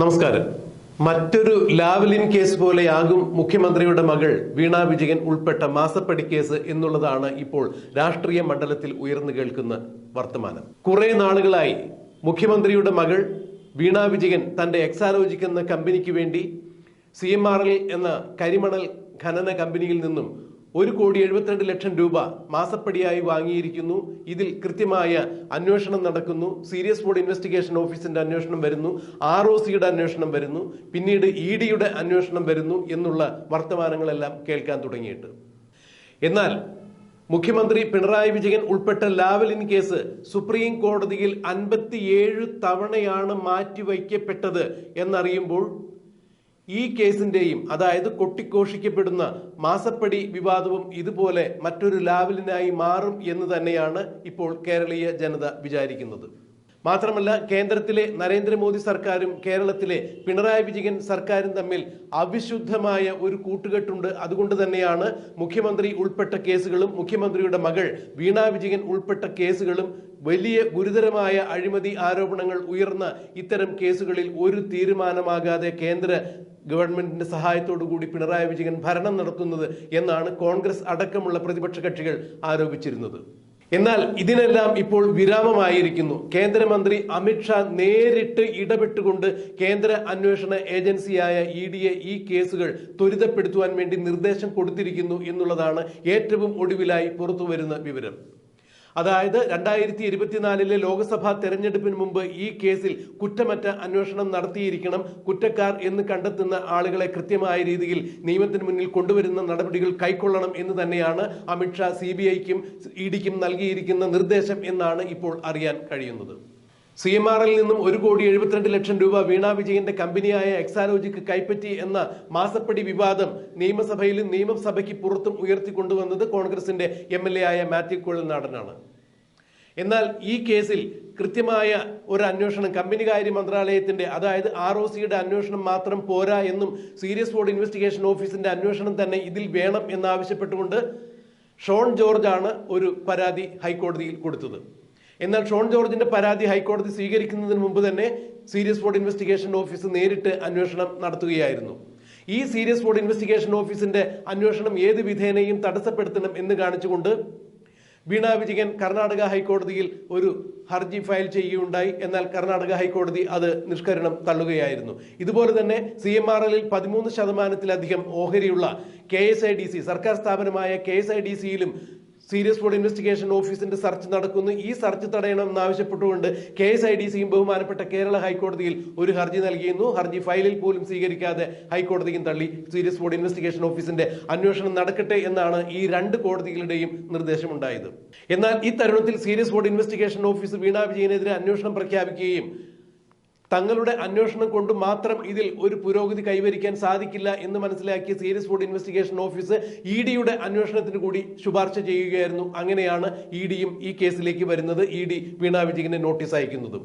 നമസ്കാരം. മറ്റൊരു Lavalin case പോലെയാകും മുഖ്യമന്ത്രിയുടെ മകൾ വീണ വിജയൻ ഉൾപ്പെട്ട മാസപ്പടി കേസ് എന്നുള്ളതാണ് ഇപ്പോൾ രാഷ്ട്രീയ മണ്ഡലത്തിൽ ഉയർന്നു കേൾക്കുന്ന വർത്തമാനം. കുറെ നാളുകളായി മുഖ്യമന്ത്രിയുടെ മകൾ വീണ വിജയൻ തന്റെ എക്സാലോജിക് എന്ന കമ്പനിക്ക് വേണ്ടി സി എം ആർ എൽ എന്ന കരിമണൽ ഖനന കമ്പനിയിൽ നിന്നും ഒരു കോടി എഴുപത്തിരണ്ട് ലക്ഷം രൂപ മാസപ്പടിയായി വാങ്ങിയിരിക്കുന്നു. ഇതിൽ കൃത്യമായ അന്വേഷണം നടക്കുന്നു. സീരിയസ് ബോർഡ് ഇൻവെസ്റ്റിഗേഷൻ ഓഫീസിന്റെ അന്വേഷണം വരുന്നു. ആർ ഒ സിയുടെ അന്വേഷണം വരുന്നു. പിന്നീട് ഇ ഡിയുടെ അന്വേഷണം വരുന്നു എന്നുള്ള വർത്തമാനങ്ങളെല്ലാം കേൾക്കാൻ തുടങ്ങിയിട്ട്. എന്നാൽ മുഖ്യമന്ത്രി പിണറായി വിജയൻ ഉൾപ്പെട്ട ലാവലിൻ കേസ് സുപ്രീം കോടതിയിൽ അൻപത്തിയേഴ് തവണയാണ് മാറ്റിവയ്ക്കപ്പെട്ടത് എന്നറിയുമ്പോൾ ഈ കേസിന്റെയും അതായത് കൊട്ടിഘോഷിക്കപ്പെടുന്ന മാസപ്പടി വിവാദവും ഇതുപോലെ മറ്റൊരു ലാവലിനായി മാറും എന്ന് തന്നെയാണ് ഇപ്പോൾ കേരളീയ ജനത വിചാരിക്കുന്നത്. മാത്രമല്ല കേന്ദ്രത്തിലെ നരേന്ദ്രമോദി സർക്കാരും കേരളത്തിലെ പിണറായി വിജയൻ സർക്കാരും തമ്മിൽ അവിശുദ്ധമായ ഒരു കൂട്ടുകെട്ടുണ്ട്. അതുകൊണ്ട് തന്നെയാണ് മുഖ്യമന്ത്രി ഉൾപ്പെട്ട കേസുകളും മുഖ്യമന്ത്രിയുടെ മകൾ വീണ വിജയൻ ഉൾപ്പെട്ട കേസുകളും വലിയ ഗുരുതരമായ അഴിമതി ആരോപണങ്ങൾ ഉയർന്ന ഇത്തരം കേസുകളിൽ ഒരു തീരുമാനമാകാതെ കേന്ദ്ര ഗവൺമെന്റിന്റെ സഹായത്തോടു കൂടി പിണറായി വിജയൻ ഭരണം നടത്തുന്നത് എന്നാണ് കോൺഗ്രസ് അടക്കമുള്ള പ്രതിപക്ഷ കക്ഷികൾ ആരോപിച്ചിരുന്നത്. എന്നാൽ ഇതിനെല്ലാം ഇപ്പോൾ വിരാമമായിരിക്കുന്നു. കേന്ദ്രമന്ത്രി അമിത്ഷാ നേരിട്ട് ഇടപെട്ടുകൊണ്ട് കേന്ദ്ര അന്വേഷണ ഏജൻസിയായ ഇ ഡിയെ ഈ കേസുകൾ ത്വരിതപ്പെടുത്തുവാൻ വേണ്ടി നിർദ്ദേശം കൊടുത്തിരിക്കുന്നു എന്നുള്ളതാണ് ഏറ്റവും ഒടുവിലായി പുറത്തുവരുന്ന വിവരം. അതായത് രണ്ടായിരത്തി ഇരുപത്തിനാലിലെ ലോക്സഭാ തെരഞ്ഞെടുപ്പിന് മുമ്പ് ഈ കേസിൽ കുറ്റമറ്റ അന്വേഷണം നടത്തിയിരിക്കണം കുറ്റക്കാർ എന്ന് കണ്ടെത്തുന്ന ആളുകളെ കൃത്യമായ രീതിയിൽ നിയമത്തിന് മുന്നിൽ കൊണ്ടുവരുന്ന നടപടികൾ കൈക്കൊള്ളണം എന്ന് തന്നെയാണ് അമിത്ഷാ സി ബി ഐക്കും ഇ ഡിക്കും നൽകിയിരിക്കുന്ന നിർദ്ദേശം എന്നാണ് ഇപ്പോൾ അറിയാൻ കഴിയുന്നത്. സി എം ആർ നിന്നും ഒരു കോടി എഴുപത്തിരണ്ട് ലക്ഷം രൂപ വീണ വിജയന്റെ കമ്പനിയായ എക്സാലോജിക്ക് കൈപ്പറ്റി എന്ന മാസപ്പടി വിവാദം നിയമസഭയിലും നിയമസഭയ്ക്ക് പുറത്തും ഉയർത്തിക്കൊണ്ടുവന്നത് കോൺഗ്രസിന്റെ എം എൽ എ ആയ മാത്യു കുഴൽനാടനാണ്. എന്നാൽ ഈ കേസിൽ കൃത്യമായ ഒരു അന്വേഷണം കമ്പനി കാര്യ മന്ത്രാലയത്തിന്റെ അതായത് ആർ ഒ സിയുടെ അന്വേഷണം മാത്രം പോരാ എന്നും സീരിയസ് ബോർഡ് ഇൻവെസ്റ്റിഗേഷൻ ഓഫീസിന്റെ അന്വേഷണം തന്നെ ഇതിൽ വേണം എന്നാവശ്യപ്പെട്ടുകൊണ്ട് ഷോൺ ജോർജ് ആണ് ഒരു പരാതി ഹൈക്കോടതിയിൽ കൊടുത്തത്. എന്നാൽ ഷോൺ ജോർജിന്റെ പരാതി ഹൈക്കോടതി സ്വീകരിക്കുന്നതിന് മുമ്പ് തന്നെ സീരിയസ് ബോർഡ് ഇൻവെസ്റ്റിഗേഷൻ ഓഫീസ് നേരിട്ട് അന്വേഷണം നടത്തുകയായിരുന്നു. ഈ സീരിയസ് ബോർഡ് ഇൻവെസ്റ്റിഗേഷൻ ഓഫീസിന്റെ അന്വേഷണം ഏത് വിധേനയും തടസ്സപ്പെടുത്തണം എന്ന് കാണിച്ചുകൊണ്ട് വീണ വിജയൻ കർണാടക ഹൈക്കോടതിയിൽ ഒരു ഹർജി ഫയൽ ചെയ്യുകയുണ്ടായി. എന്നാൽ കർണാടക ഹൈക്കോടതി അത് നിഷ്കരണം തള്ളുകയായിരുന്നു. ഇതുപോലെ തന്നെ സി എം ആർ എല്ലിൽ പതിമൂന്ന് ശതമാനത്തിലധികം ഓഹരിയുള്ള K S I D C സർക്കാർ സ്ഥാപനമായ കെ എസ് ഐ ഡി സിയിലും സീരിയസ് ഫോഡ് ഇൻവെസ്റ്റിഗേഷൻ ഓഫീസിന്റെ സർച്ച് നടക്കുന്നു. ഈ സർച്ച് തടയണം എന്നാവശ്യപ്പെട്ടുകൊണ്ട് കെ എസ് ഐ ഡി സിയും ബഹുമാനപ്പെട്ട കേരള ഹൈക്കോടതിയിൽ ഒരു ഹർജി നൽകിയിരുന്നു. ഹർജി ഫയലിൽ പോലും സ്വീകരിക്കാതെ ഹൈക്കോടതിയും തള്ളി. സീരിയസ് ഫോഡ് ഇൻവെസ്റ്റിഗേഷൻ ഓഫീസിന്റെ അന്വേഷണം നടക്കട്ടെ എന്നാണ് ഈ രണ്ട് കോടതികളുടെയും നിർദ്ദേശമുണ്ടായത്. എന്നാൽ ഈ തരുണത്തിൽ serious fraud investigation office Veena വിജയനെതിരെ അന്വേഷണം പ്രഖ്യാപിക്കുകയും തങ്ങളുടെ അന്വേഷണം കൊണ്ട് മാത്രം ഇതിൽ ഒരു പുരോഗതി കൈവരിക്കാൻ സാധിക്കില്ല എന്ന് മനസ്സിലാക്കിയ serious fraud investigation office E ഡിയുടെ അന്വേഷണത്തിന് കൂടി ശുപാർശ ചെയ്യുകയായിരുന്നു. അങ്ങനെയാണ് ഇ ഡിയും ഈ കേസിലേക്ക് വരുന്നത്. ഇ ഡി വീണ വിജയനെ നോട്ടീസ് അയക്കുന്നതും.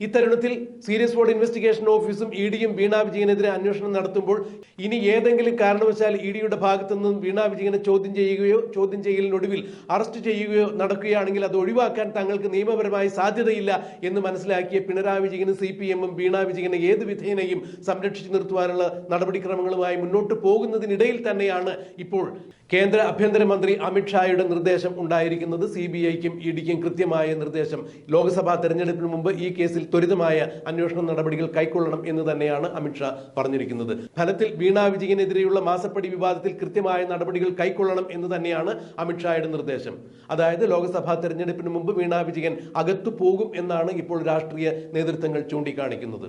ഇത്തരുണത്തിൽ സീരിയസ് ബോർഡ് ഇൻവെസ്റ്റിഗേഷൻ ഓഫീസും ഇ ഡിയും വീണ വിജയനെതിരെ അന്വേഷണം നടത്തുമ്പോൾ ഇനി ഏതെങ്കിലും കാരണവശാൽ ഇ ഡിയുടെ ഭാഗത്തു നിന്നും വീണ വിജയനെ ചോദ്യം ചെയ്യുകയോ ചോദ്യം ചെയ്യലിനൊടുവിൽ അറസ്റ്റ് ചെയ്യുകയോ നടക്കുകയാണെങ്കിൽ അത് ഒഴിവാക്കാൻ തങ്ങൾക്ക് നിയമപരമായി സാധ്യതയില്ല എന്ന് മനസ്സിലാക്കിയ പിണറായി വിജയനും സി പി എമ്മും വീണ വിജയനെ ഏത് വിധേനയും സംരക്ഷിച്ചു നിർത്തുവാനുള്ള നടപടിക്രമങ്ങളുമായി മുന്നോട്ട് പോകുന്നതിനിടയിൽ തന്നെയാണ് ഇപ്പോൾ കേന്ദ്ര ആഭ്യന്തരമന്ത്രി അമിത്ഷായുടെ നിർദ്ദേശം ഉണ്ടായിരിക്കുന്നത് സി ബി ഐക്കും ഇ ഡിക്കും കൃത്യമായ നിർദ്ദേശം. ലോക്സഭാ തെരഞ്ഞെടുപ്പിന് മുമ്പ് ഈ കേസിൽ ത്വരിതമായ അന്വേഷണ നടപടികൾ കൈക്കൊള്ളണം എന്ന് തന്നെയാണ് അമിത്ഷാ പറഞ്ഞിരിക്കുന്നത്. ഫലത്തിൽ വീണ വിജയനെതിരെയുള്ള മാസപ്പടി വിവാദത്തിൽ കൃത്യമായ നടപടികൾ കൈക്കൊള്ളണം എന്ന് തന്നെയാണ് അമിത്ഷായുടെ നിർദ്ദേശം. അതായത് ലോക്സഭാ തെരഞ്ഞെടുപ്പിന് മുമ്പ് വീണ വിജയൻ അകത്തു പോകും എന്നാണ് ഇപ്പോൾ രാഷ്ട്രീയ നേതൃത്വങ്ങൾ ചൂണ്ടിക്കാണിക്കുന്നത്.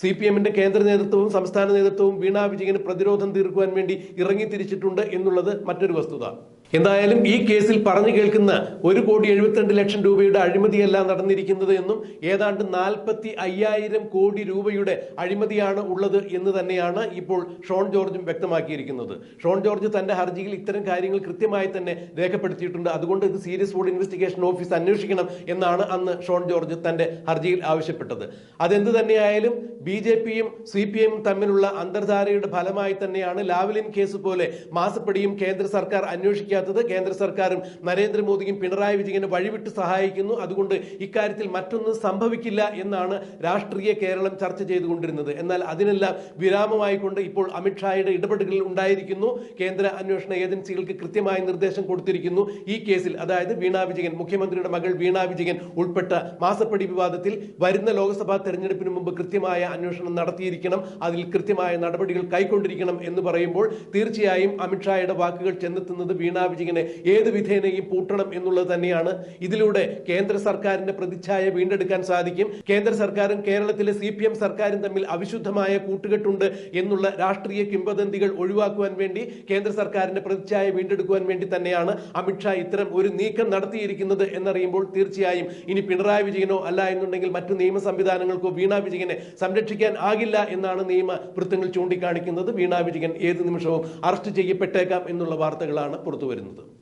സി പി എമ്മിന്റെ കേന്ദ്ര നേതൃത്വവും സംസ്ഥാന നേതൃത്വവും വീണ വിജയന് പ്രതിരോധം തീർക്കുവാൻ വേണ്ടി ഇറങ്ങിത്തിരിച്ചിട്ടുണ്ട് എന്നുള്ളത് മറ്റൊരു വസ്തുത. എന്തായാലും ഈ കേസിൽ പറഞ്ഞു കേൾക്കുന്ന ഒരു കോടി എഴുപത്തിരണ്ട് ലക്ഷം രൂപയുടെ അഴിമതിയല്ല നടന്നിരിക്കുന്നത് എന്നും ഏതാണ്ട് നാൽപ്പത്തി അയ്യായിരം കോടി രൂപയുടെ അഴിമതിയാണ് ഉള്ളത് എന്ന് തന്നെയാണ് ഇപ്പോൾ ഷോൺ ജോർജും വ്യക്തമാക്കിയിരിക്കുന്നത്. ഷോൺ ജോർജ് തന്റെ ഹർജിയിൽ ഇത്തരം കാര്യങ്ങൾ കൃത്യമായി തന്നെ രേഖപ്പെടുത്തിയിട്ടുണ്ട്. അതുകൊണ്ട് ഇത് സീരിയസ് ഫുഡ് ഇൻവെസ്റ്റിഗേഷൻ ഓഫീസ് അന്വേഷിക്കണം എന്നാണ് അന്ന് ഷോൺ ജോർജ് തന്റെ ഹർജിയിൽ ആവശ്യപ്പെട്ടത്. അതെന്ത് തന്നെയായാലും ബി ജെ പിയും സി പി എമ്മും തമ്മിലുള്ള അന്തർധാരയുടെ ഫലമായി തന്നെയാണ് ലാവ്ലിൻ കേസ് പോലെ മാസപ്പടിയും കേന്ദ്ര സർക്കാർ അന്വേഷിക്കാതെ സഹായിക്കാത്തത് കേന്ദ്ര സർക്കാരും നരേന്ദ്രമോദിയും പിണറായി വിജയനെ വഴിവിട്ട് സഹായിക്കുന്നു. അതുകൊണ്ട് ഇക്കാര്യത്തിൽ മറ്റൊന്നും സംഭവിക്കില്ല എന്നാണ് രാഷ്ട്രീയ കേരളം ചർച്ച ചെയ്തുകൊണ്ടിരുന്നത്. എന്നാൽ അതിനെല്ലാം വിരാമമായിക്കൊണ്ട് ഇപ്പോൾ അമിത്ഷായുടെ ഇടപെടലുകൾ ഉണ്ടായിരിക്കുന്നു. കേന്ദ്ര അന്വേഷണ ഏജൻസികൾക്ക് കൃത്യമായ നിർദ്ദേശം കൊടുത്തിരിക്കുന്നു. ഈ കേസിൽ അതായത് വീണ വിജയൻ മുഖ്യമന്ത്രിയുടെ മകൾ വീണ വിജയൻ ഉൾപ്പെട്ട മാസപ്പടി വിവാദത്തിൽ വരുന്ന ലോക്സഭാ തെരഞ്ഞെടുപ്പിന് മുമ്പ് കൃത്യമായ അന്വേഷണം നടത്തിയിരിക്കണം. അതിൽ കൃത്യമായ നടപടികൾ കൈക്കൊണ്ടിരിക്കണം എന്ന് പറയുമ്പോൾ തീർച്ചയായും അമിത്ഷായുടെ വാക്കുകൾ ചെന്നെത്തുന്നത് വീണ വിജയനെ ഏത് വിധേനയും പൂട്ടണം എന്നുള്ളത് തന്നെയാണ്. ഇതിലൂടെ കേന്ദ്ര സർക്കാരിന്റെ പ്രതിച്ഛായ വീണ്ടെടുക്കാൻ സാധിക്കും. കേന്ദ്ര സർക്കാരും കേരളത്തിലെ സി പി എം സർക്കാരും തമ്മിൽ അവിശുദ്ധമായ കൂട്ടുകെട്ടുണ്ട് എന്നുള്ള രാഷ്ട്രീയ കിംവദന്തികൾ ഒഴിവാക്കുവാൻ വേണ്ടി കേന്ദ്ര സർക്കാരിന്റെ പ്രതിച്ഛായ വീണ്ടെടുക്കുവാൻ വേണ്ടി തന്നെയാണ് അമിത്ഷാ ഇത്തരം ഒരു നീക്കം നടത്തിയിരിക്കുന്നത് എന്നറിയുമ്പോൾ തീർച്ചയായും ഇനി പിണറായി വിജയനോ അല്ല എന്നുണ്ടെങ്കിൽ മറ്റു നിയമ സംവിധാനങ്ങൾക്കോ വീണ വിജയനെ സംരക്ഷിക്കാൻ ആകില്ല എന്നാണ് നിയമ വൃത്തങ്ങൾ ചൂണ്ടിക്കാണിക്കുന്നത്. വീണ വിജയൻ ഏത് നിമിഷവും അറസ്റ്റ് ചെയ്യപ്പെട്ടേക്കാം എന്നുള്ള വാർത്തകളാണ് പുറത്തുവരുന്നത്. വരുന്നത്